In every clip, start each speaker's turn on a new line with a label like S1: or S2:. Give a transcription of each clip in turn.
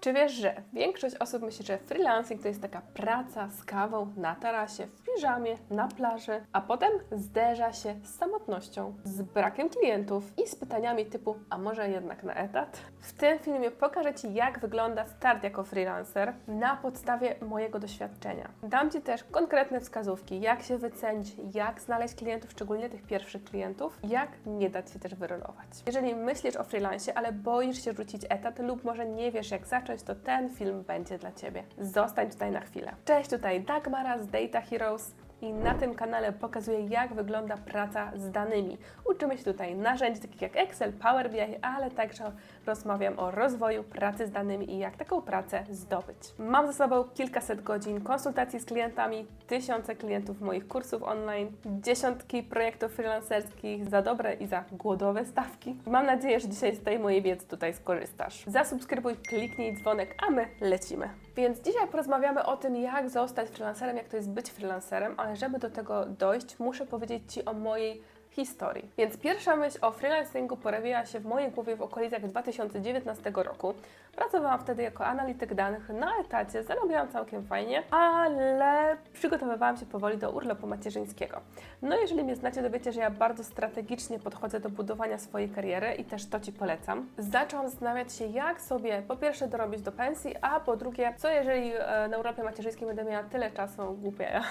S1: Czy wiesz, że większość osób myśli, że freelancing to jest taka praca z kawą na tarasie, piżamie, na plaży, a potem zderza się z samotnością, z brakiem klientów i z pytaniami typu, a może jednak na etat? W tym filmie pokażę Ci, jak wygląda start jako freelancer na podstawie mojego doświadczenia. Dam Ci też konkretne wskazówki, jak się wycenić, jak znaleźć klientów, szczególnie tych pierwszych klientów, jak nie dać się też wyrolować. Jeżeli myślisz o freelancie, ale boisz się rzucić etat lub może nie wiesz, jak zacząć, to ten film będzie dla Ciebie. Zostań tutaj na chwilę. Cześć, tutaj Dagmara z Data Heroes i na tym kanale pokazuję, jak wygląda praca z danymi. Uczymy się tutaj narzędzi takich jak Excel, Power BI, ale także rozmawiam o rozwoju pracy z danymi i jak taką pracę zdobyć. Mam za sobą kilkaset godzin konsultacji z klientami, tysiące klientów moich kursów online, dziesiątki projektów freelancerskich za dobre i za głodowe stawki. Mam nadzieję, że dzisiaj z tej mojej wiedzy tutaj skorzystasz. Zasubskrybuj, kliknij dzwonek, a my lecimy. Więc dzisiaj porozmawiamy o tym, jak zostać freelancerem, jak to jest być freelancerem, ale żeby do tego dojść, muszę powiedzieć Ci o mojej historii. Więc pierwsza myśl o freelancingu pojawiła się w mojej głowie w okolicach 2019 roku. Pracowałam wtedy jako analityk danych na etacie, zarabiałam całkiem fajnie, ale przygotowywałam się powoli do urlopu macierzyńskiego. No jeżeli mnie znacie, to wiecie, że ja bardzo strategicznie podchodzę do budowania swojej kariery i też to Ci polecam. Zaczęłam zastanawiać się, jak sobie po pierwsze dorobić do pensji, a po drugie, co jeżeli e, na urlopie macierzyńskim będę miała tyle czasu, głupia ja,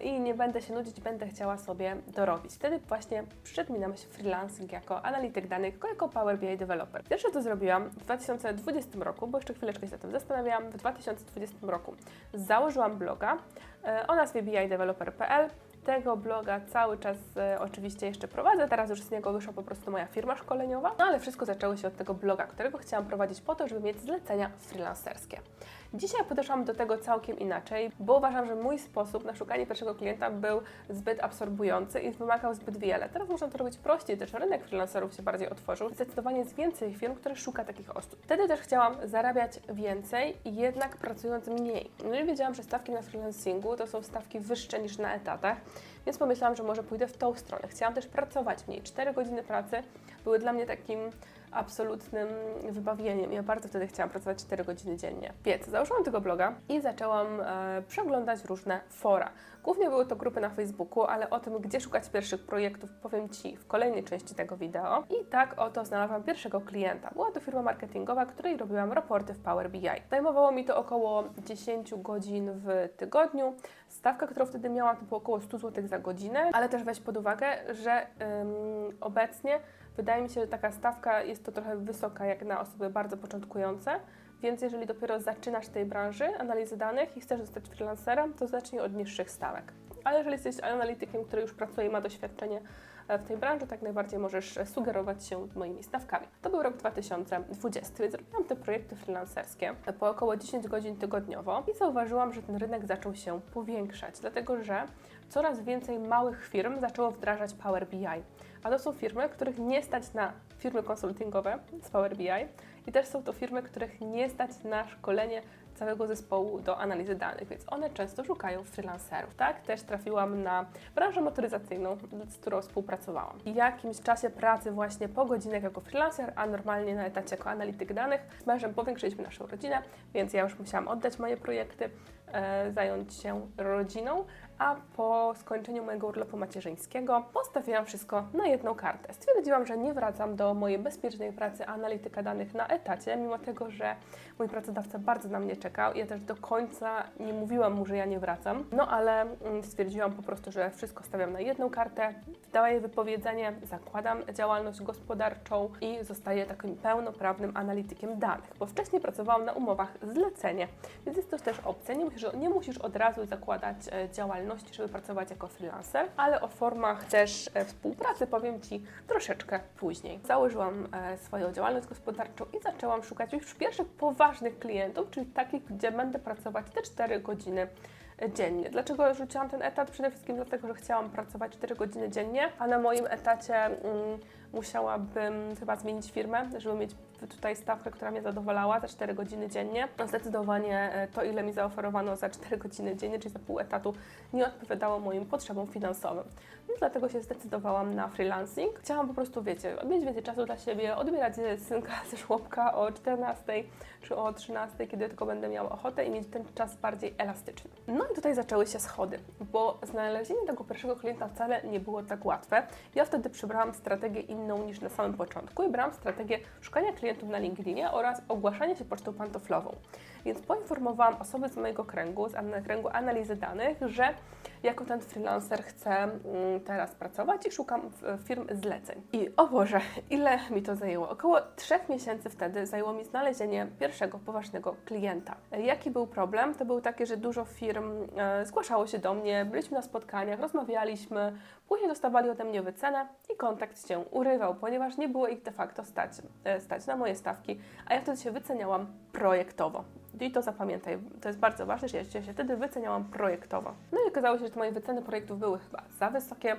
S1: i nie będę się nudzić, będę chciała sobie dorobić. Wtedy właśnie przyszedł mi na myśl freelancing jako analityk danych, jako Power BI developer. Pierwsze to zrobiłam w 2020 roku, bo jeszcze chwileczkę się nad tym zastanawiałam. W 2020 roku założyłam bloga e, o nazwie bideveloper.pl. Tego bloga cały czas e, oczywiście jeszcze prowadzę, teraz już z niego wyszła po prostu moja firma szkoleniowa, no ale wszystko zaczęło się od tego bloga, którego chciałam prowadzić po to, żeby mieć zlecenia freelancerskie. Dzisiaj podeszłam do tego całkiem inaczej, bo uważam, że mój sposób na szukanie pierwszego klienta był zbyt absorbujący i wymagał zbyt wiele. Teraz można to robić prościej, też rynek freelancerów się bardziej otworzył. Zdecydowanie jest więcej firm, które szuka takich osób. Wtedy też chciałam zarabiać więcej, jednak pracując mniej. No i wiedziałam, że stawki na freelancingu to są stawki wyższe niż na etatach, więc pomyślałam, że może pójdę w tą stronę. Chciałam też pracować mniej. 4 godziny pracy były dla mnie takim absolutnym wybawieniem. Ja bardzo wtedy chciałam pracować 4 godziny dziennie. Więc założyłam tego bloga i zaczęłam e, przeglądać różne fora. Głównie były to grupy na Facebooku, ale o tym, gdzie szukać pierwszych projektów, powiem Ci w kolejnej części tego wideo. I tak oto znalazłam pierwszego klienta. Była to firma marketingowa, której robiłam raporty w Power BI. Zajmowało mi to około 10 godzin w tygodniu. Stawka, którą wtedy miałam, to było około 100 zł za godzinę, ale też weź pod uwagę, że ym, obecnie Wydaje mi się, że taka stawka jest to trochę wysoka jak na osoby bardzo początkujące, więc jeżeli dopiero zaczynasz tej branży analizy danych i chcesz zostać freelancerem, to zacznij od niższych stawek. Ale jeżeli jesteś analitykiem, który już pracuje i ma doświadczenie w tej branży, tak najbardziej możesz sugerować się moimi stawkami. To był rok 2020, więc robiłam te projekty freelancerskie po około 10 godzin tygodniowo i zauważyłam, że ten rynek zaczął się powiększać, dlatego że coraz więcej małych firm zaczęło wdrażać Power BI. A to są firmy, których nie stać na firmy konsultingowe z Power BI i też są to firmy, których nie stać na szkolenie całego zespołu do analizy danych, więc one często szukają freelancerów. Tak, też trafiłam na branżę motoryzacyjną, z którą współpracowałam. W jakimś czasie pracy właśnie po godzinach jako freelancer, a normalnie na etacie jako analityk danych, z mężem powiększyliśmy naszą rodzinę, więc ja już musiałam oddać moje projekty, e, zająć się rodziną, a po skończeniu mojego urlopu macierzyńskiego postawiłam wszystko na jedną kartę. Stwierdziłam, że nie wracam do mojej bezpiecznej pracy analityka danych na etacie, mimo tego, że mój pracodawca bardzo na mnie czekał. Ja też do końca nie mówiłam mu, że ja nie wracam, no ale mm, stwierdziłam po prostu, że wszystko stawiam na jedną kartę, daję wypowiedzenie, zakładam działalność gospodarczą i zostaję takim pełnoprawnym analitykiem danych, bo wcześniej pracowałam na umowach zlecenie, więc jest to też opcja. Nie musisz, nie musisz od razu zakładać e, działalności, żeby pracować jako freelancer, ale o formach też e, współpracy powiem Ci troszeczkę później. Założyłam e, swoją działalność gospodarczą i zaczęłam szukać już pierwszych poważnych klientów, czyli takich, gdzie będę pracować te 4 godziny dziennie. Dlaczego rzuciłam ten etat? Przede wszystkim dlatego, że chciałam pracować 4 godziny dziennie, a na moim etacie mm, musiałabym chyba zmienić firmę, żeby mieć tutaj stawkę, która mnie zadowalała za 4 godziny dziennie. No zdecydowanie e, to, ile mi zaoferowano za 4 godziny dziennie, czyli za pół etatu, nie odpowiadało moim potrzebom finansowym. No, dlatego się zdecydowałam na freelancing. Chciałam po prostu, wiecie, mieć więcej czasu dla siebie, odbierać synka ze żłobka o 14 czy o 13, kiedy tylko będę miała ochotę i mieć ten czas bardziej elastyczny. No i tutaj zaczęły się schody, bo znalezienie tego pierwszego klienta wcale nie było tak łatwe. Ja wtedy przybrałam strategię inną niż na samym początku i brałam strategię szukania klientów na LinkedInie oraz ogłaszania się pocztą pantoflową. Więc poinformowałam osoby z mojego kręgu, z kręgu analizy danych, że jako ten freelancer chcę mm, teraz pracować i szukam firm zleceń. I o Boże, ile mi to zajęło? Około trzech miesięcy wtedy zajęło mi znalezienie pierwszego poważnego klienta. Jaki był problem? To był taki, że dużo firm e, zgłaszało się do mnie, byliśmy na spotkaniach, rozmawialiśmy, później dostawali ode mnie wycenę i kontakt się urywał, ponieważ nie było ich de facto stać, e, stać na moje stawki, a ja wtedy się wyceniałam projektowo. I to zapamiętaj, to jest bardzo ważne, że ja się wtedy wyceniałam projektowo. No i okazało się, że moje wyceny projektów były chyba za wysokie.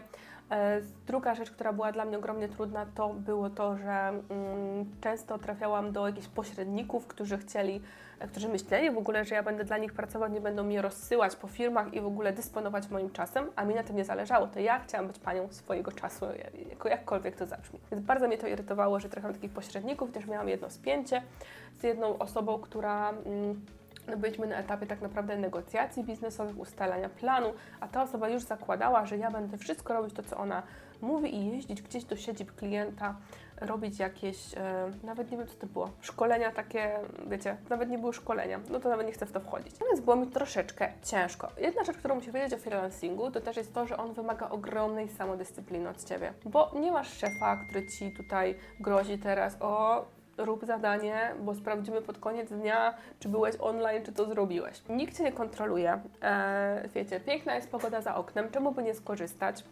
S1: E, Druga rzecz, która była dla mnie ogromnie trudna, to było to, że mm, często trafiałam do jakichś pośredników, którzy chcieli, e, którzy myśleli w ogóle, że ja będę dla nich pracować, nie będą mnie rozsyłać po firmach i w ogóle dysponować moim czasem, a mi na tym nie zależało. To ja chciałam być panią swojego czasu, jako jakkolwiek to zabrzmi. Więc bardzo mnie to irytowało, że trafiam do takich pośredników. Też miałam jedno spięcie z jedną osobą, która mm, no byliśmy na etapie tak naprawdę negocjacji biznesowych, ustalania planu, a ta osoba już zakładała, że ja będę wszystko robić to, co ona mówi i jeździć gdzieś do siedzib klienta, robić jakieś, e, nawet nie wiem co to było, szkolenia takie, wiecie, nawet nie były szkolenia, no to nawet nie chcę w to wchodzić. Natomiast było mi troszeczkę ciężko. Jedna rzecz, którą musisz wiedzieć o freelancingu, to też jest to, że on wymaga ogromnej samodyscypliny od Ciebie, bo nie masz szefa, który Ci tutaj grozi teraz, o rób zadanie, bo sprawdzimy pod koniec dnia, czy byłeś online, czy to zrobiłeś. Nikt Cię nie kontroluje. E, wiecie, piękna jest pogoda za oknem, czemu by nie skorzystać?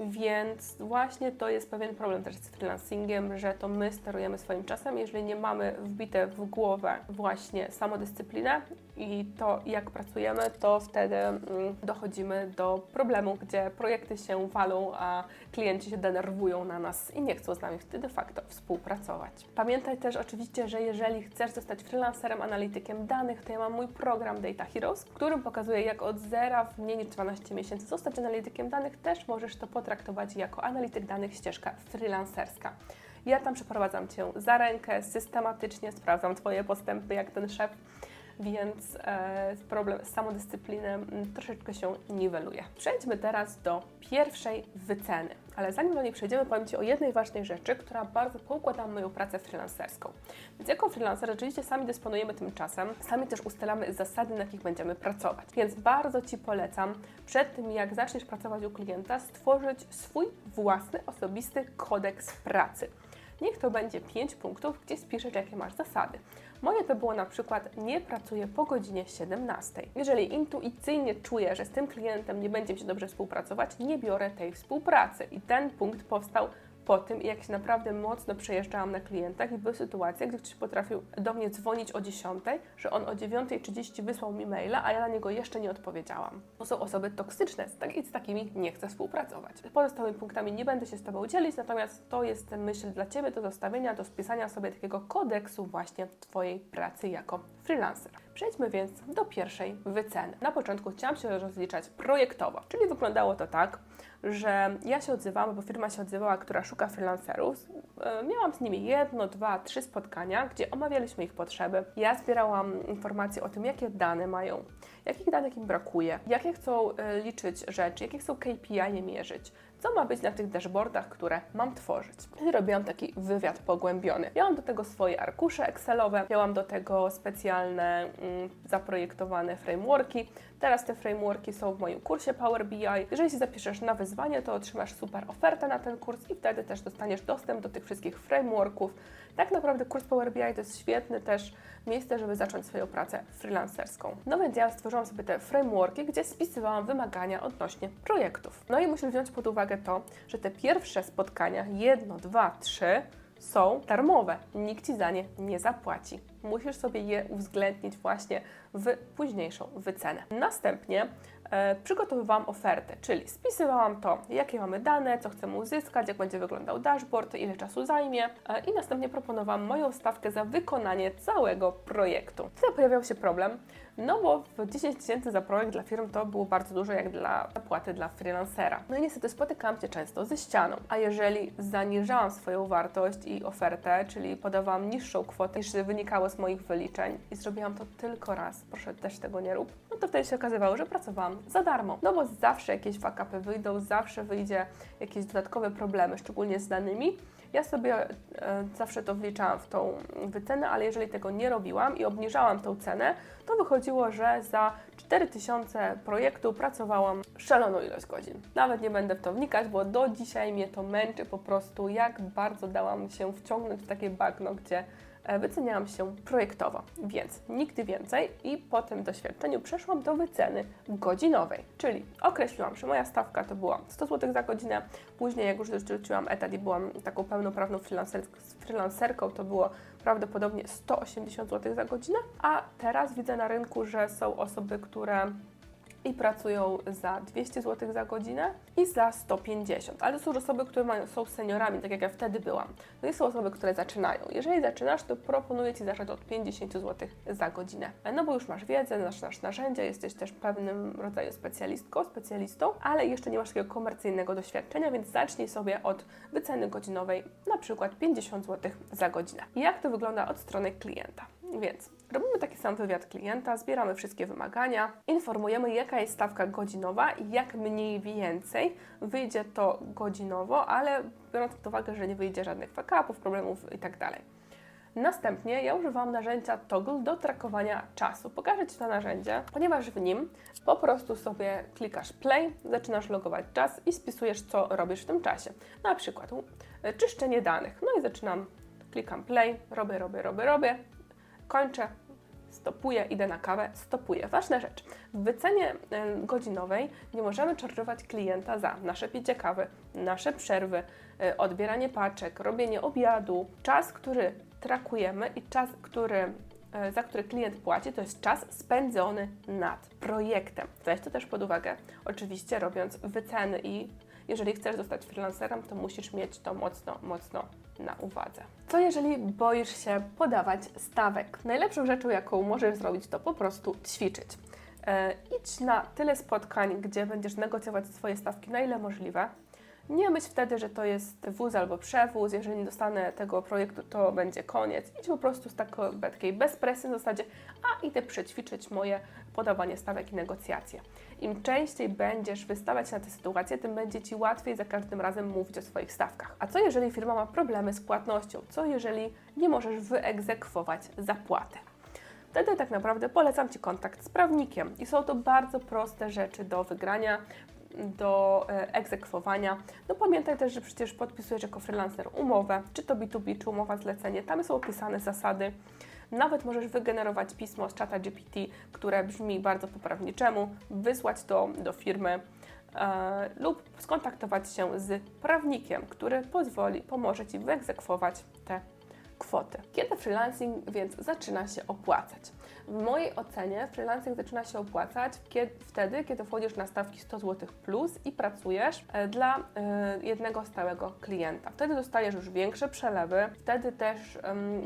S1: Więc właśnie to jest pewien problem też z freelancingiem, że to my sterujemy swoim czasem. Jeżeli nie mamy wbite w głowę właśnie samodyscyplinę i to, jak pracujemy, to wtedy mm, dochodzimy do problemu, gdzie projekty się walą, a klienci się denerwują na nas i nie chcą z nami wtedy de facto współpracować. Pamiętaj też oczywiście, że jeżeli chcesz zostać freelancerem, analitykiem danych, to ja mam mój program Data Heroes, w którym pokazuję, jak od zera w mniej niż 12 miesięcy zostać analitykiem danych. Też możesz to potraktować jako analityk danych ścieżka freelancerska. Ja tam przeprowadzam Cię za rękę, systematycznie sprawdzam Twoje postępy, jak ten szef więc e, problem z samodyscypliny mm, troszeczkę się niweluje. Przejdźmy teraz do pierwszej wyceny. Ale zanim do niej przejdziemy, powiem Ci o jednej ważnej rzeczy, która bardzo poukłada moją pracę freelancerską. Więc jako freelancer rzeczywiście sami dysponujemy tym czasem, sami też ustalamy zasady, na jakich będziemy pracować. Więc bardzo Ci polecam, przed tym jak zaczniesz pracować u klienta, stworzyć swój własny, osobisty kodeks pracy. Niech to będzie 5 punktów, gdzie spiszesz, jakie masz zasady. Moje to było na przykład nie pracuję po godzinie 17. Jeżeli intuicyjnie czuję, że z tym klientem nie będzie mi się dobrze współpracować, nie biorę tej współpracy. I ten punkt powstał po tym, jak się naprawdę mocno przejeżdżałam na klientach i były sytuacje, gdy ktoś potrafił do mnie dzwonić o 10, że on o 9.30 wysłał mi maila, a ja na niego jeszcze nie odpowiedziałam. To są osoby toksyczne tak- i z takimi nie chcę współpracować. Pozostałymi punktami nie będę się z Tobą dzielić, natomiast to jest myśl dla Ciebie do zostawienia, do spisania sobie takiego kodeksu właśnie Twojej pracy jako freelancer. Przejdźmy więc do pierwszej wyceny. Na początku chciałam się rozliczać projektowo, czyli wyglądało to tak, że ja się odzywałam, bo firma się odzywała, która szuka freelancerów. E, Miałam z nimi jedno, dwa, trzy spotkania, gdzie omawialiśmy ich potrzeby. Ja zbierałam informacje o tym, jakie dane mają, jakich danych im brakuje, jakie chcą e, liczyć rzeczy, jakie chcą KPI mierzyć, co ma być na tych dashboardach, które mam tworzyć. I robiłam taki wywiad pogłębiony. Miałam do tego swoje arkusze Excelowe, miałam do tego specjalne mm, zaprojektowane frameworki. Teraz te frameworki są w moim kursie Power BI. Jeżeli się zapiszesz na wyzwanie, to otrzymasz super ofertę na ten kurs i wtedy też dostaniesz dostęp do tych wszystkich frameworków. Tak naprawdę kurs Power BI to jest świetny też miejsce, żeby zacząć swoją pracę freelancerską. No więc ja stworzyłam sobie te frameworki, gdzie spisywałam wymagania odnośnie projektów. No i musisz wziąć pod uwagę to, że te pierwsze spotkania, jedno, dwa, trzy, są darmowe. Nikt Ci za nie nie zapłaci. Musisz sobie je uwzględnić właśnie w późniejszą wycenę. Następnie przygotowywałam ofertę, czyli spisywałam to, jakie mamy dane, co chcemy uzyskać, jak będzie wyglądał dashboard, ile czasu zajmie e, i następnie proponowałam moją stawkę za wykonanie całego projektu. Tutaj pojawiał się problem, no bo w 10 tysięcy za projekt dla firm to było bardzo dużo jak dla zapłaty dla freelancera. No i niestety spotykałam się często ze ścianą, a jeżeli zaniżałam swoją wartość i ofertę, czyli podawałam niższą kwotę niż wynikało z moich wyliczeń i zrobiłam to tylko raz, proszę też tego nie rób, no to wtedy się okazywało, że pracowałam za darmo. No bo zawsze jakieś fakapy wyjdą, zawsze wyjdzie jakieś dodatkowe problemy, szczególnie z danymi. Ja sobie e, zawsze to wliczałam w tą wycenę, ale jeżeli tego nie robiłam i obniżałam tą cenę, to wychodziło, że za 4000 projektu pracowałam szaloną ilość godzin. Nawet nie będę w to wnikać, bo do dzisiaj mnie to męczy po prostu, jak bardzo dałam się wciągnąć w takie bagno, gdzie wyceniałam się projektowo, więc nigdy więcej i po tym doświadczeniu przeszłam do wyceny godzinowej, czyli określiłam, że moja stawka to była 100 zł za godzinę, później jak już dorzuciłam etat i byłam taką pełnoprawną freelancer, freelancerką, to było prawdopodobnie 180 zł za godzinę, a teraz widzę na rynku, że są osoby, które i pracują za 200 zł za godzinę i za 150. Ale są osoby, które mają, są seniorami, tak jak ja wtedy byłam. No i są osoby, które zaczynają. Jeżeli zaczynasz, to proponuję Ci zacząć od 50 zł za godzinę. No bo już masz wiedzę, masz, masz narzędzia, jesteś też pewnym rodzaju specjalistką, specjalistą, ale jeszcze nie masz takiego komercyjnego doświadczenia, więc zacznij sobie od wyceny godzinowej, na przykład 50 zł za godzinę. Jak to wygląda od strony klienta? Więc robimy taki sam wywiad klienta, zbieramy wszystkie wymagania, informujemy jaka jest stawka godzinowa i jak mniej więcej wyjdzie to godzinowo, ale biorąc pod uwagę, że nie wyjdzie żadnych fuck-upów, problemów itd. Następnie ja używam narzędzia Toggle do trakowania czasu. Pokażę Ci to narzędzie, ponieważ w nim po prostu sobie klikasz play, zaczynasz logować czas i spisujesz, co robisz w tym czasie. Na przykład czyszczenie danych. No i zaczynam, klikam play, robię, robię, robię, robię, kończę, stopuję, idę na kawę, stopuję. Ważna rzecz, w wycenie godzinowej nie możemy czarżować klienta za nasze picie kawy, nasze przerwy, y, odbieranie paczek, robienie obiadu. Czas, który trakujemy i czas, który, y, za który klient płaci, to jest czas spędzony nad projektem. Weź to też pod uwagę, oczywiście robiąc wyceny i jeżeli chcesz zostać freelancerem, to musisz mieć to mocno, mocno na uwadze. Co jeżeli boisz się podawać stawek? Najlepszą rzeczą, jaką możesz zrobić, to po prostu ćwiczyć. E, idź na tyle spotkań, gdzie będziesz negocjować swoje stawki, na ile możliwe. Nie myśl wtedy, że to jest wóz albo przewóz, jeżeli nie dostanę tego projektu, to będzie koniec. Idź po prostu z takiej, takiej bezpresji w zasadzie, a idę przećwiczyć moje podawanie stawek i negocjacje. Im częściej będziesz wystawiać na te sytuacje, tym będzie Ci łatwiej za każdym razem mówić o swoich stawkach. A co jeżeli firma ma problemy z płatnością? Co jeżeli nie możesz wyegzekwować zapłaty? Wtedy tak naprawdę polecam Ci kontakt z prawnikiem i są to bardzo proste rzeczy do wygrania do e, egzekwowania. No pamiętaj też, że przecież podpisujesz jako freelancer umowę, czy to B2B, czy umowa zlecenie. Tam są opisane zasady. Nawet możesz wygenerować pismo z czata GPT, które brzmi bardzo poprawniczemu, wysłać to do firmy e, lub skontaktować się z prawnikiem, który pozwoli, pomoże Ci wyegzekwować te Kiedy freelancing więc zaczyna się opłacać? W mojej ocenie freelancing zaczyna się opłacać kiedy, wtedy, kiedy wchodzisz na stawki 100 zł plus i pracujesz e, dla e, jednego stałego klienta. Wtedy dostajesz już większe przelewy, wtedy też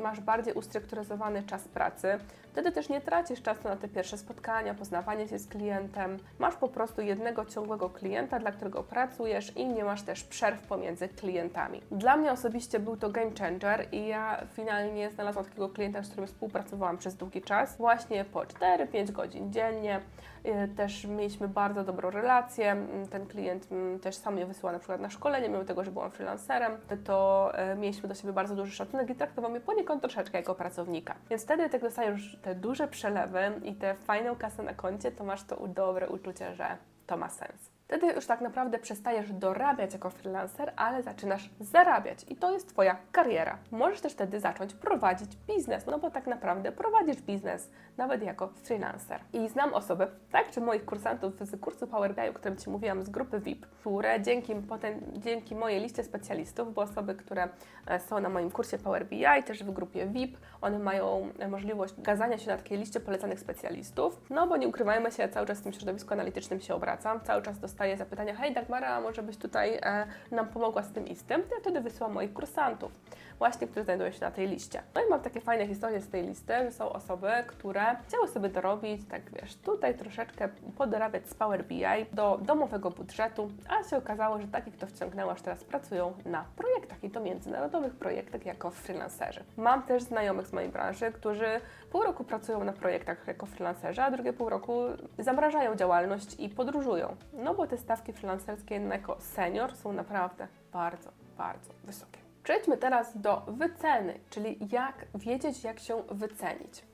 S1: masz bardziej ustrukturyzowany czas pracy, wtedy też nie tracisz czasu na te pierwsze spotkania, poznawanie się z klientem. Masz po prostu jednego ciągłego klienta, dla którego pracujesz i nie masz też przerw pomiędzy klientami. Dla mnie osobiście był to game changer i ja finalnie znalazłam takiego klienta, z którym współpracowałam przez długi czas, właśnie po 4-5 godzin dziennie. Y, też mieliśmy bardzo dobrą relację. Mm, Ten klient mm, też sam mnie wysyłał na przykład na szkolenie, mimo tego, że byłam freelancerem, to y, mieliśmy do siebie bardzo duży szacunek i traktował mnie poniekąd troszeczkę jako pracownika. Więc wtedy, jak dostajesz te duże przelewy i tę fajną kasę na koncie, to masz to dobre uczucie, że to ma sens. Wtedy już tak naprawdę przestajesz dorabiać jako freelancer, ale zaczynasz zarabiać i to jest Twoja kariera. Możesz też wtedy zacząć prowadzić biznes, no bo tak naprawdę prowadzisz biznes nawet jako freelancer. I znam osoby, tak, czy moich kursantów z kursu Power BI, o którym Ci mówiłam, z grupy VIP, które dzięki, potem, dzięki mojej liście specjalistów, bo osoby, które e, są na moim kursie Power BI, też w grupie VIP, one mają e, możliwość gazania się na takiej liście polecanych specjalistów, no bo nie ukrywajmy się, cały czas w tym środowisku analitycznym się obracam, cały czas dostaję zapytania, hej Dagmara, może byś tutaj e, nam pomogła z tym i z tym, to ja wtedy wysyłam moich kursantów, właśnie, którzy znajdują się na tej liście. No i mam takie fajne historie z tej listy, że są osoby, które chciały sobie dorobić, tak wiesz, tutaj troszeczkę podorabiać z Power BI do domowego budżetu, a się okazało, że takich to wciągnęło, aż teraz pracują na projektach i to międzynarodowych projektach jako freelancerzy. Mam też znajomych z mojej branży, którzy pół roku pracują na projektach jako freelancerzy, a drugie pół roku zamrażają działalność i podróżują. No bo te stawki freelancerskie jako senior są naprawdę bardzo, bardzo wysokie. Przejdźmy teraz do wyceny, czyli jak wiedzieć, jak się wycenić.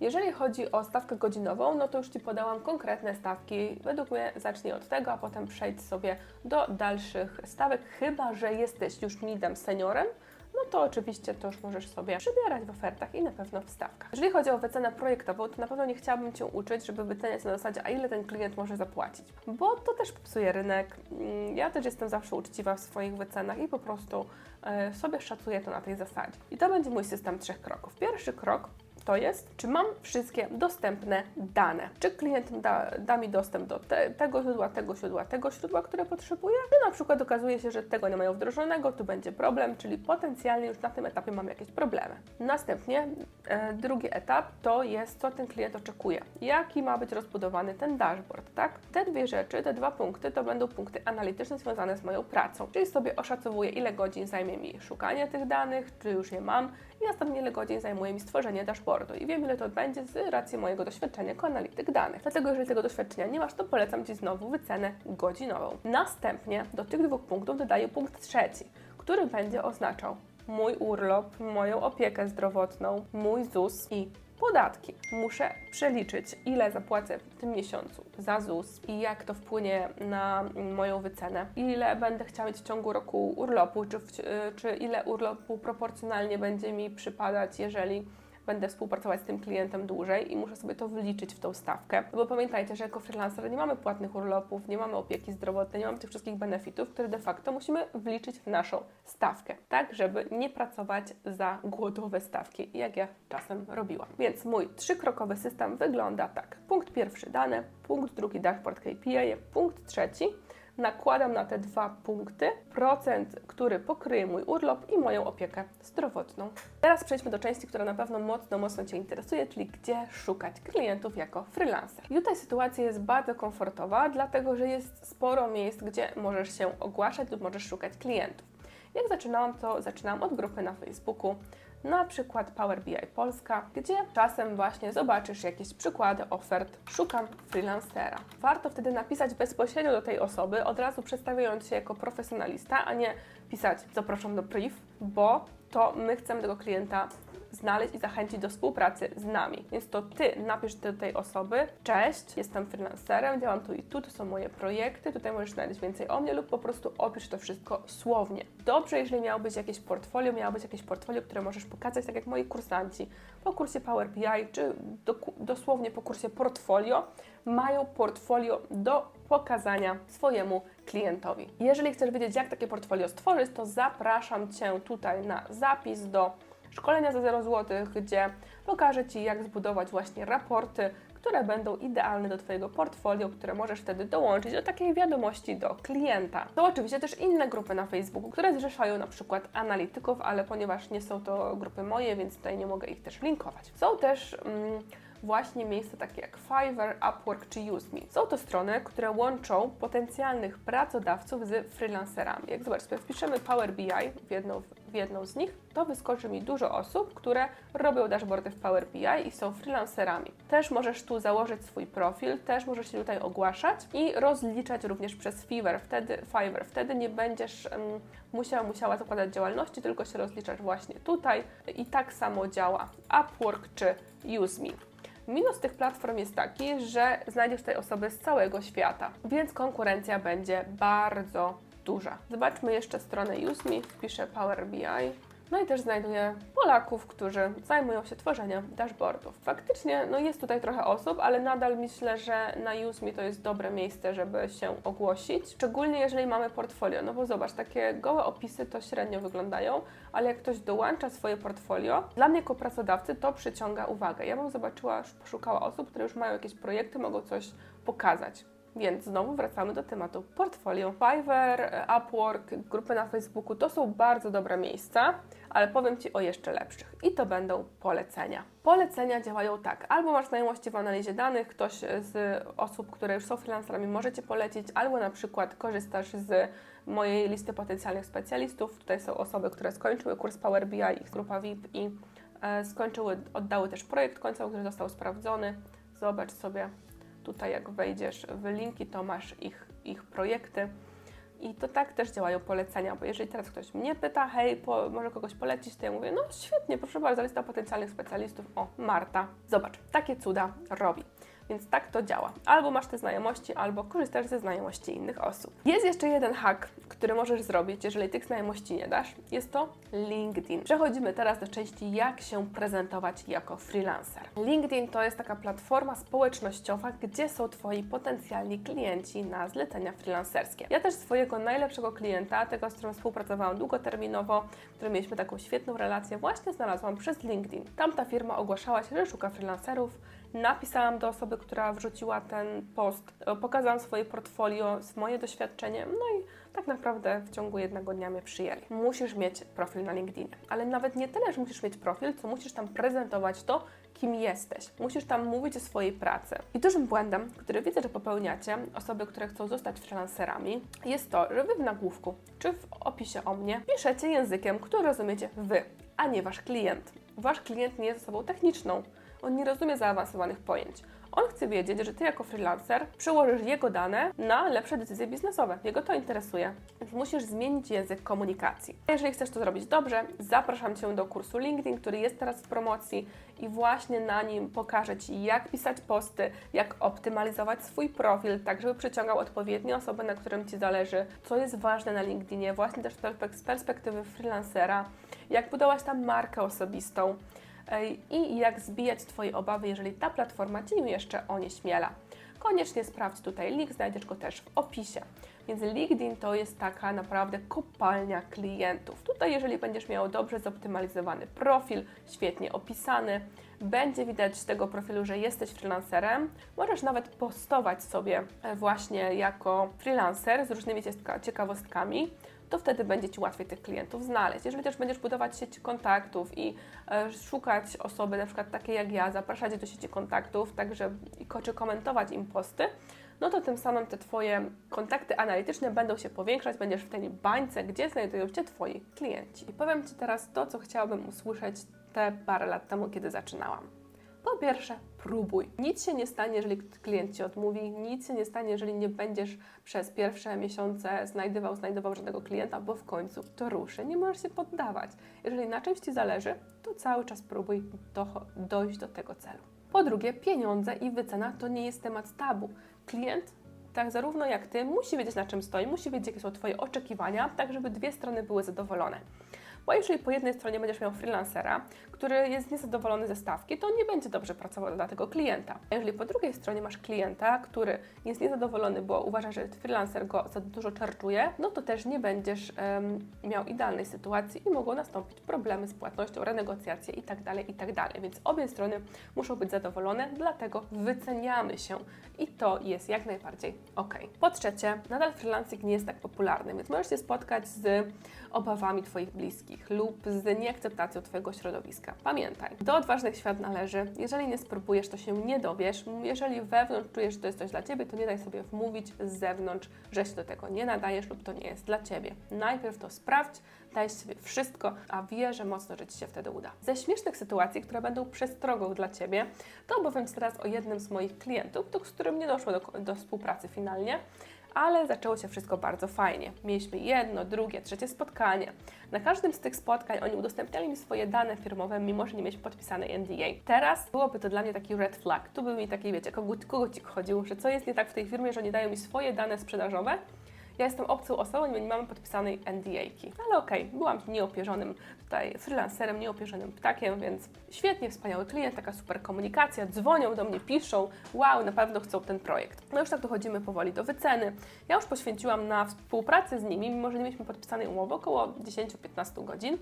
S1: Jeżeli chodzi o stawkę godzinową, no to już Ci podałam konkretne stawki. Według mnie zacznij od tego, a potem przejdź sobie do dalszych stawek, chyba że jesteś już midem seniorem, no to oczywiście to już możesz sobie przybierać w ofertach i na pewno w stawkach. Jeżeli chodzi o wycenę projektową, to na pewno nie chciałabym Cię uczyć, żeby wyceniać na zasadzie, a ile ten klient może zapłacić, bo to też psuje rynek. Mm, Ja też jestem zawsze uczciwa w swoich wycenach i po prostu e, sobie szacuję to na tej zasadzie. I to będzie mój system trzech kroków. Pierwszy krok to jest, czy mam wszystkie dostępne dane. Czy klient da, da mi dostęp do te, tego źródła, tego źródła, tego źródła, które potrzebuję? Czy na przykład okazuje się, że tego nie mają wdrożonego, tu będzie problem, czyli potencjalnie już na tym etapie mam jakieś problemy. Następnie e, drugi etap to jest, co ten klient oczekuje. Jaki ma być rozbudowany ten dashboard, tak? Te dwie rzeczy, te dwa punkty to będą punkty analityczne związane z moją pracą. Czyli sobie oszacowuję, ile godzin zajmie mi szukanie tych danych, czy już je mam i następnie ile godzin zajmuje mi stworzenie dashboardu i wiem, ile to będzie z racji mojego doświadczenia jako analityk danych. Dlatego, jeżeli tego doświadczenia nie masz, to polecam Ci znowu wycenę godzinową. Następnie do tych dwóch punktów dodaję punkt trzeci, który będzie oznaczał mój urlop, moją opiekę zdrowotną, mój ZUS i podatki. Muszę przeliczyć, ile zapłacę w tym miesiącu za ZUS i jak to wpłynie na moją wycenę, ile będę chciała mieć w ciągu roku urlopu, czy, w, czy ile urlopu proporcjonalnie będzie mi przypadać, jeżeli będę współpracować z tym klientem dłużej i muszę sobie to wyliczyć w tą stawkę. Bo pamiętajcie, że jako freelancer nie mamy płatnych urlopów, nie mamy opieki zdrowotnej, nie mamy tych wszystkich benefitów, które de facto musimy wliczyć w naszą stawkę, tak, żeby nie pracować za głodowe stawki, jak ja czasem robiłam. Więc mój trzykrokowy system wygląda tak. Punkt pierwszy dane, punkt drugi dashboard KPI, punkt trzeci nakładam na te dwa punkty procent, który pokryje mój urlop i moją opiekę zdrowotną. Teraz przejdźmy do części, która na pewno mocno, mocno Cię interesuje, czyli gdzie szukać klientów jako freelancer. I tutaj sytuacja jest bardzo komfortowa, dlatego że jest sporo miejsc, gdzie możesz się ogłaszać lub możesz szukać klientów. Jak zaczynałam, to zaczynałam od grupy na Facebooku, na przykład Power BI Polska, gdzie czasem właśnie zobaczysz jakieś przykłady ofert, szukam freelancera. Warto wtedy napisać bezpośrednio do tej osoby, od razu przedstawiając się jako profesjonalista, a nie pisać zapraszam do priv, bo to my chcemy tego klienta znaleźć i zachęcić do współpracy z nami. Więc to Ty napisz do tej osoby, cześć, jestem freelancerem, działam tu i tu, to są moje projekty, tutaj możesz znaleźć więcej o mnie lub po prostu opisz to wszystko słownie. Dobrze, jeżeli miałobyś jakieś portfolio, miałabyś jakieś portfolio, które możesz pokazać, tak jak moi kursanci po kursie Power BI, czy do, dosłownie po kursie portfolio, mają portfolio do pokazania swojemu klientowi. Jeżeli chcesz wiedzieć, jak takie portfolio stworzyć, to zapraszam Cię tutaj na zapis do szkolenia za 0 zł, gdzie pokażę Ci, jak zbudować właśnie raporty, które będą idealne do Twojego portfolio, które możesz wtedy dołączyć do takiej wiadomości do klienta. To oczywiście też inne grupy na Facebooku, które zrzeszają na przykład analityków, ale ponieważ nie są to grupy moje, więc tutaj nie mogę ich też linkować. Są też mm, właśnie miejsca takie jak Fiverr, Upwork czy UseMe. Są to strony, które łączą potencjalnych pracodawców z freelancerami. Jak zobacz, sobie wpiszemy Power BI w jedną, w jedną z nich, to wyskoczy mi dużo osób, które robią dashboardy w Power BI i są freelancerami. Też możesz tu założyć swój profil, też możesz się tutaj ogłaszać i rozliczać również przez Fiverr. Wtedy, Fiverr. Wtedy nie będziesz um, musiał, musiała zakładać działalności, tylko się rozliczasz właśnie tutaj i tak samo działa Upwork czy UseMe. Minus tych platform jest taki, że znajdziesz tutaj osoby z całego świata, więc konkurencja będzie bardzo duża. Zobaczmy jeszcze stronę UseMe, wpiszę Power BI. No i też znajduję Polaków, którzy zajmują się tworzeniem dashboardów. Faktycznie no jest tutaj trochę osób, ale nadal myślę, że na UseMe to jest dobre miejsce, żeby się ogłosić. Szczególnie jeżeli mamy portfolio, no bo zobacz, takie gołe opisy to średnio wyglądają, ale jak ktoś dołącza swoje portfolio, dla mnie jako pracodawcy to przyciąga uwagę. Ja bym zobaczyła, poszukała osób, które już mają jakieś projekty, mogą coś pokazać. Więc znowu wracamy do tematu portfolio. Fiverr, Upwork, grupy na Facebooku to są bardzo dobre miejsca, ale powiem Ci o jeszcze lepszych. I to będą polecenia. Polecenia działają tak. Albo masz znajomości w analizie danych, ktoś z osób, które już są freelancerami może Cię polecić, albo na przykład korzystasz z mojej listy potencjalnych specjalistów. Tutaj są osoby, które skończyły kurs Power BI, ich grupa VIP i e, skończyły, oddały też projekt końcowy, który został sprawdzony. Zobacz sobie Tutaj jak wejdziesz w linki, to masz ich, ich projekty. I to tak też działają polecenia, bo jeżeli teraz ktoś mnie pyta, hej, po, może kogoś polecić, to ja mówię, no świetnie, proszę bardzo, lista potencjalnych specjalistów, o, Marta. Zobacz, takie cuda robi. Więc tak to działa. Albo masz te znajomości, albo korzystasz ze znajomości innych osób. Jest jeszcze jeden hack, który możesz zrobić, jeżeli tych znajomości nie dasz. Jest to LinkedIn. Przechodzimy teraz do części, jak się prezentować jako freelancer. LinkedIn to jest taka platforma społecznościowa, gdzie są Twoi potencjalni klienci na zlecenia freelancerskie. Ja też swojego najlepszego klienta, tego, z którym współpracowałam długoterminowo, którym mieliśmy taką świetną relację, właśnie znalazłam przez LinkedIn. Tam ta firma ogłaszała się, że szuka freelancerów, napisałam do osoby, która wrzuciła ten post, pokazałam swoje portfolio, moje doświadczenie, no i tak naprawdę w ciągu jednego dnia mnie przyjęli. Musisz mieć profil na LinkedInie, ale nawet nie tyle, że musisz mieć profil, co musisz tam prezentować to, kim jesteś. Musisz tam mówić o swojej pracy. I dużym błędem, który widzę, że popełniacie, osoby, które chcą zostać freelancerami, jest to, że Wy w nagłówku czy w opisie o mnie piszecie językiem, który rozumiecie Wy, a nie Wasz klient. Wasz klient nie jest osobą techniczną on nie rozumie zaawansowanych pojęć. On chce wiedzieć, że Ty jako freelancer przyłożysz jego dane na lepsze decyzje biznesowe. Jego to interesuje. Więc musisz zmienić język komunikacji. Jeżeli chcesz to zrobić dobrze, zapraszam Cię do kursu LinkedIn, który jest teraz w promocji i właśnie na nim pokażę Ci, jak pisać posty, jak optymalizować swój profil, tak żeby przyciągał odpowiednie osoby, na którym Ci zależy, co jest ważne na LinkedInie, właśnie też z perspektywy freelancera, jak budować tam markę osobistą i jak zbijać Twoje obawy, jeżeli ta platforma Cię jeszcze onieśmiela. Koniecznie sprawdź tutaj link, znajdziesz go też w opisie. Więc LinkedIn to jest taka naprawdę kopalnia klientów. Tutaj, jeżeli będziesz miał dobrze zoptymalizowany profil, świetnie opisany, będzie widać z tego profilu, że jesteś freelancerem. Możesz nawet postować sobie e, właśnie jako freelancer z różnymi ciekawostkami to wtedy będzie Ci łatwiej tych klientów znaleźć. Jeżeli też będziesz budować sieć kontaktów i e, szukać osoby na przykład takie jak ja, zapraszać do sieci kontaktów, także czy komentować im posty, no to tym samym te Twoje kontakty analityczne będą się powiększać, będziesz w tej bańce, gdzie znajdują się Twoi klienci. I powiem Ci teraz to, co chciałabym usłyszeć te parę lat temu, kiedy zaczynałam. Po pierwsze, próbuj. Nic się nie stanie, jeżeli klient Ci odmówi, nic się nie stanie, jeżeli nie będziesz przez pierwsze miesiące znajdował, znajdował żadnego klienta, bo w końcu to ruszy. Nie możesz się poddawać. Jeżeli na czymś Ci zależy, to cały czas próbuj do, dojść do tego celu. Po drugie, pieniądze i wycena to nie jest temat tabu. Klient tak zarówno jak Ty musi wiedzieć na czym stoi, musi wiedzieć jakie są Twoje oczekiwania, tak żeby dwie strony były zadowolone. Bo jeżeli po jednej stronie będziesz miał freelancera, który jest niezadowolony ze stawki, to nie będzie dobrze pracował dla tego klienta. A jeżeli po drugiej stronie masz klienta, który jest niezadowolony, bo uważa, że freelancer go za dużo czarczuje, no to też nie będziesz um, miał idealnej sytuacji i mogą nastąpić problemy z płatnością, renegocjacje itd., tak itd. Tak Więc obie strony muszą być zadowolone, dlatego wyceniamy się i to jest jak najbardziej ok. Po trzecie, nadal freelancing nie jest tak popularny, więc możesz się spotkać z obawami Twoich bliskich lub z nieakceptacją Twojego środowiska. Pamiętaj, do odważnych świat należy. Jeżeli nie spróbujesz, to się nie dowiesz. Jeżeli wewnątrz czujesz, że to jest coś dla Ciebie, to nie daj sobie wmówić z zewnątrz, że się do tego nie nadajesz lub to nie jest dla Ciebie. Najpierw to sprawdź, daj sobie wszystko, a wierzę mocno, Ci się wtedy uda. Ze śmiesznych sytuacji, które będą przestrogą dla Ciebie, to opowiem Ci teraz o jednym z moich klientów, z którym nie doszło do, do współpracy finalnie, ale zaczęło się wszystko bardzo fajnie. Mieliśmy jedno, drugie, trzecie spotkanie. Na każdym z tych spotkań oni udostępniali mi swoje dane firmowe, mimo że nie mieliśmy podpisanej NDA. Teraz byłoby to dla mnie taki red flag. Tu by mi taki, wiecie, kogut, kogocik chodził, że co jest nie tak w tej firmie, że oni dają mi swoje dane sprzedażowe, ja jestem obcą osobą nie mamy podpisanej NDA-ki. Ale okej, byłam nieopierzonym tutaj freelancerem, nieopierzonym ptakiem, więc świetnie, wspaniały klient, taka super komunikacja, dzwonią do mnie, piszą, wow, na pewno chcą ten projekt. No już tak dochodzimy powoli do wyceny. Ja już poświęciłam na współpracę z nimi, mimo że nie mieliśmy podpisanej umowy, około 10-15 godzin.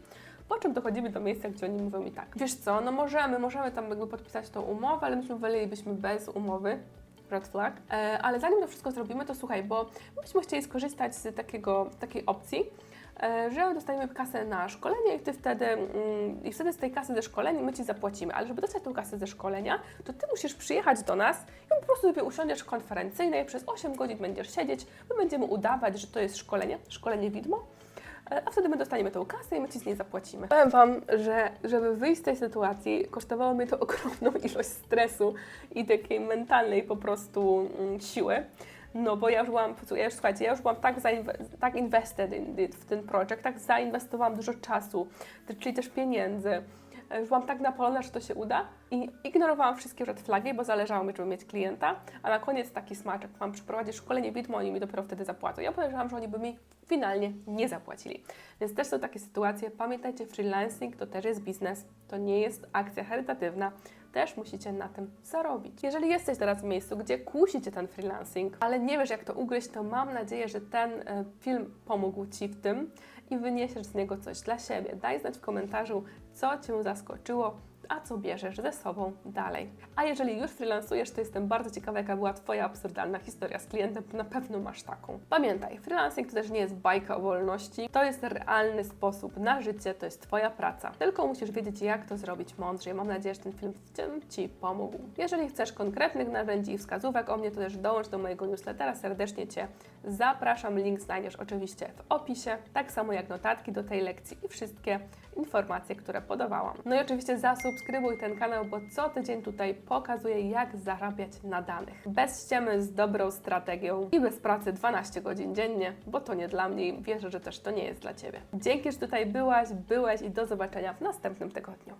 S1: Po czym dochodzimy do miejsca, gdzie oni mówią mi tak, wiesz co, no możemy, możemy tam jakby podpisać tą umowę, ale myśmy wolelibyśmy bez umowy, red flag. E, ale zanim to wszystko zrobimy, to słuchaj, bo my byśmy chcieli skorzystać z takiego, takiej opcji, e, że dostajemy kasę na szkolenie i ty wtedy, mm, i wtedy z tej kasy ze szkolenia my ci zapłacimy. Ale żeby dostać tą kasę ze szkolenia, to ty musisz przyjechać do nas i po prostu sobie usiądziesz konferencyjnej, przez 8 godzin będziesz siedzieć, my będziemy udawać, że to jest szkolenie, szkolenie widmo. A wtedy my dostaniemy tą kasę i my ci z niej zapłacimy. Powiem Wam, że żeby wyjść z tej sytuacji, kosztowało mnie to ogromną ilość stresu i takiej mentalnej po prostu mm, siły. No bo ja już byłam, ja już, słuchajcie, ja już byłam tak, tak invested in w ten projekt, tak zainwestowałam dużo czasu, czyli też pieniędzy. E, Już byłam tak napalona, że to się uda i ignorowałam wszystkie red flagi, bo zależało mi, żeby mieć klienta, a na koniec taki smaczek, mam przeprowadzić szkolenie widmo, oni mi dopiero wtedy zapłacą. Ja podejrzewam, że oni by mi finalnie nie zapłacili. Więc też są takie sytuacje. Pamiętajcie, freelancing to też jest biznes, to nie jest akcja charytatywna. Też musicie na tym zarobić. Jeżeli jesteś teraz w miejscu, gdzie kusi Cię ten freelancing, ale nie wiesz jak to ugryźć, to mam nadzieję, że ten e, film pomógł Ci w tym i wyniesiesz z niego coś dla siebie. Daj znać w komentarzu, co Cię zaskoczyło, a co bierzesz ze sobą dalej. A jeżeli już freelancujesz, to jestem bardzo ciekawa, jaka była Twoja absurdalna historia z klientem, na pewno masz taką. Pamiętaj, freelancing to też nie jest bajka o wolności, to jest realny sposób na życie, to jest Twoja praca. Tylko musisz wiedzieć, jak to zrobić mądrze. Mam nadzieję, że ten film w Ci pomógł. Jeżeli chcesz konkretnych narzędzi i wskazówek o mnie, to też dołącz do mojego newslettera. Serdecznie Cię zapraszam. Link znajdziesz oczywiście w opisie, tak samo jak notatki do tej lekcji i wszystkie informacje, które podawałam. No i oczywiście zasubskrybuj ten kanał, bo co tydzień tutaj pokazuję, jak zarabiać na danych. Bez ściemy, z dobrą strategią i bez pracy 12 godzin dziennie, bo to nie dla mnie i wierzę, że też to nie jest dla Ciebie. Dzięki, że tutaj byłaś, byłeś i do zobaczenia w następnym tygodniu.